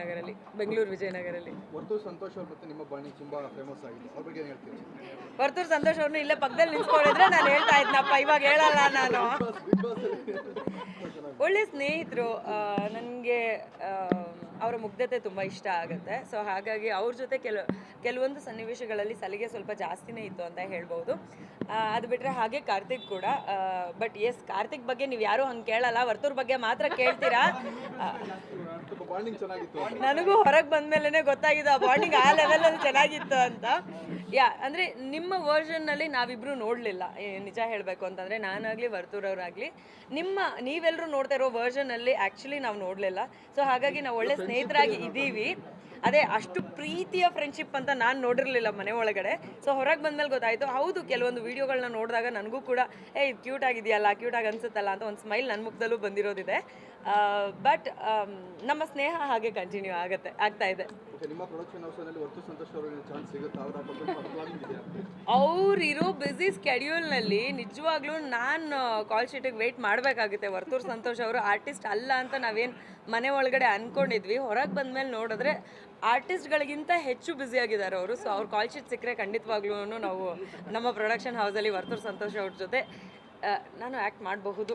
ವಿಜಯನಗರಲ್ಲಿ ಬೆಂಗಳೂರು ವಿಜಯನಗರಲ್ಲಿ. ಹೊರತು ಸಂತೋಷ್ ಅವ್ರ ಮತ್ತೆ ನಿಮ್ಮ ಬಾಣಿ ತುಂಬಾ ಫೇಮಸ್ ಆಗಿದೆ. ಅವ್ರ ಬಗ್ಗೆ ಏನು ಹೇಳ್ತೀವಿ ವರ್ತೂರು ಸಂತೋಷ್ ಅವ್ರನ್ನ ಇಲ್ಲೇ ಪಕ್ಕದಲ್ಲಿ ನಿಂತ್ಕೊಂಡಿದ್ರೆ ನಾನು ಹೇಳ್ತಾ ಇದ್ನಪ್ಪ ಇವಾಗ ಹೇಳಲ್ಲ ನಾನು. ಒಳ್ಳೆ ಸ್ನೇಹಿತರು ನನಗೆ ಅವರ ಮುಗ್ಧತೆ ತುಂಬ ಇಷ್ಟ ಆಗುತ್ತೆ. ಸೊ ಹಾಗಾಗಿ ಅವ್ರ ಜೊತೆ ಕೆಲ ಕೆಲವೊಂದು ಸನ್ನಿವೇಶಗಳಲ್ಲಿ ಸಲಿಗೆ ಸ್ವಲ್ಪ ಜಾಸ್ತಿನೇ ಇತ್ತು ಅಂತ ಹೇಳ್ಬೋದು. ಅದು ಬಿಟ್ಟರೆ ಹಾಗೆ ಕಾರ್ತಿಕ್ ಕೂಡ ಬಟ್ ಎಸ್ ಕಾರ್ತಿಕ್ ಬಗ್ಗೆ ನೀವು ಯಾರೂ ಹಂಗೆ ಕೇಳಲ್ಲ. ವರ್ತೂರ್ ಬಗ್ಗೆ ಮಾತ್ರ ಕೇಳ್ತೀರಾ? ನನಗೂ ಹೊರಗೆ ಬಂದ್ಮೇಲೆ ಗೊತ್ತಾಗಿದೆ ಆ ಬಾಂಡಿಂಗ್ ಆ ಲೆವೆಲ್ ಅಲ್ಲಿ ಚೆನ್ನಾಗಿತ್ತು ಅಂತ. ಯಾ ಅಂದ್ರೆ ನಿಮ್ಮ ವರ್ಷನ್ನಲ್ಲಿ ನಾವಿಬ್ರು ನೋಡ್ಲಿಲ್ಲ. ನಿಜ ಹೇಳಬೇಕು ನಾನಾಗ್ಲಿ ವರ್ತೂರ್ ಅವ್ರಾಗ್ಲಿ ನಿಮ್ಮ ನೀವೆಲ್ಲರೂ ನೋಡ್ತಾ ಇರೋ ವರ್ಷನಲ್ಲಿ ಆಕ್ಚುಲಿ ನಾವು ನೋಡ್ಲಿಲ್ಲ. ಸೊ ಹಾಗಾಗಿ ನಾವು ಒಳ್ಳೆ ಸ್ನೇಹಿತರಾಗಿ ಇದ್ದೀವಿ. ಅದೇ ಅಷ್ಟು ಪ್ರೀತಿಯ ಫ್ರೆಂಡ್ಶಿಪ್ ಅಂತ ನಾನು ನೋಡಿರಲಿಲ್ಲ ಮನೆ ಒಳಗಡೆ. ಸೊ ಹೊರಗೆ ಬಂದ್ಮೇಲೆ ಗೊತ್ತಾಯಿತು ಹೌದು ಕೆಲವೊಂದು ವೀಡಿಯೋಗಳನ್ನ ನೋಡಿದಾಗ ನನಗೂ ಕೂಡ ಏ ಇದು ಕ್ಯೂಟ್ ಆಗಿದೆಯಲ್ಲ ಕ್ಯೂಟ್ ಆಗಿ ಅನ್ಸುತ್ತಲ್ಲ ಅಂತ ಒಂದು ಸ್ಮೈಲ್ ನನ್ನ ಮುಖದಲ್ಲೂ ಬಂದಿರೋದಿದೆ. ಬಟ್ ನಮ್ಮ ಸ್ನೇಹ ಹಾಗೆ ಕಂಟಿನ್ಯೂ ಆಗುತ್ತೆ ಆಗ್ತಾ ಇದೆ. ಅವ್ರಿರೋ ಬ್ಯುಸಿ ಸ್ಕೆಡ್ಯೂಲ್ನಲ್ಲಿ ನಿಜವಾಗ್ಲೂ ನಾನು ಕಾಲ್ ಶೀಟಿಗೆ ವೆಯ್ಟ್ ಮಾಡಬೇಕಾಗುತ್ತೆ. ವರ್ತೂರ್ ಸಂತೋಷ್ ಅವರು ಆರ್ಟಿಸ್ಟ್ ಅಲ್ಲ ಅಂತ ನಾವೇನು ಮನೆ ಒಳಗಡೆ ಅಂದ್ಕೊಂಡಿದ್ವಿ ಹೊರಗೆ ಬಂದ್ಮೇಲೆ ನೋಡಿದ್ರೆ ಆರ್ಟಿಸ್ಟ್ಗಳಿಗಿಂತ ಹೆಚ್ಚು ಬ್ಯುಸಿ ಆಗಿದ್ದಾರೆ ಅವರು. ಸೊ ಅವ್ರ ಕಾಲ್ ಶೀಟ್ ಸಿಕ್ಕರೆ ಖಂಡಿತವಾಗ್ಲೂ ನಾವು ನಮ್ಮ ಪ್ರೊಡಕ್ಷನ್ ಹೌಸಲ್ಲಿ ವರ್ತೂರ್ ಸಂತೋಷ್ ಅವ್ರ ಜೊತೆ ನಾನು ಆ್ಯಕ್ಟ್ ಮಾಡಬಹುದು.